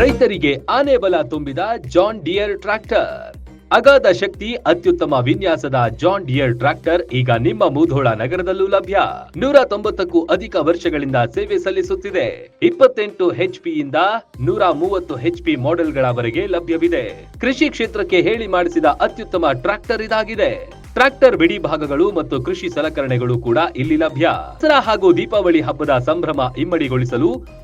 ರೈತರಿಗೆ ಆನೆ ಬಲ ತುಂಬಿದ ಜಾನ್ ಡಿಯರ್ ಟ್ರ್ಯಾಕ್ಟರ್. ಅಗಾಧ ಶಕ್ತಿ, ಅತ್ಯುತ್ತಮ ವಿನ್ಯಾಸದ ಜಾನ್ ಡಿಯರ್ ಟ್ರ್ಯಾಕ್ಟರ್ ಈಗ ನಿಮ್ಮ ಮುಧೋಳ ನಗರದಲ್ಲೂ ಲಭ್ಯ. ನೂರ ತೊಂಬತ್ತಕ್ಕೂ ಅಧಿಕ ವರ್ಷಗಳಿಂದ ಸೇವೆ ಸಲ್ಲಿಸುತ್ತಿದೆ. ಇಪ್ಪತ್ತೆಂಟು ಹೆಚ್ ಇಂದ ನೂರ ಮೂವತ್ತು ಹೆಚ್ಪಿ ಮಾಡೆಲ್ಗಳವರೆಗೆ ಲಭ್ಯವಿದೆ. ಕೃಷಿ ಕ್ಷೇತ್ರಕ್ಕೆ ಹೇಳಿ ಮಾಡಿಸಿದ ಅತ್ಯುತ್ತಮ ಟ್ರ್ಯಾಕ್ಟರ್ ಇದಾಗಿದೆ. ಟ್ರ್ಯಾಕ್ಟರ್ ಬಿಡಿ ಭಾಗಗಳು ಮತ್ತು ಕೃಷಿ ಸಲಕರಣೆಗಳು ಕೂಡ ಇಲ್ಲಿ ಲಭ್ಯ. ದಸರಾ ಹಾಗೂ ದೀಪಾವಳಿ ಹಬ್ಬದ ಸಂಭ್ರಮ ಇಮ್ಮಡಿಗೊಳಿಸಲು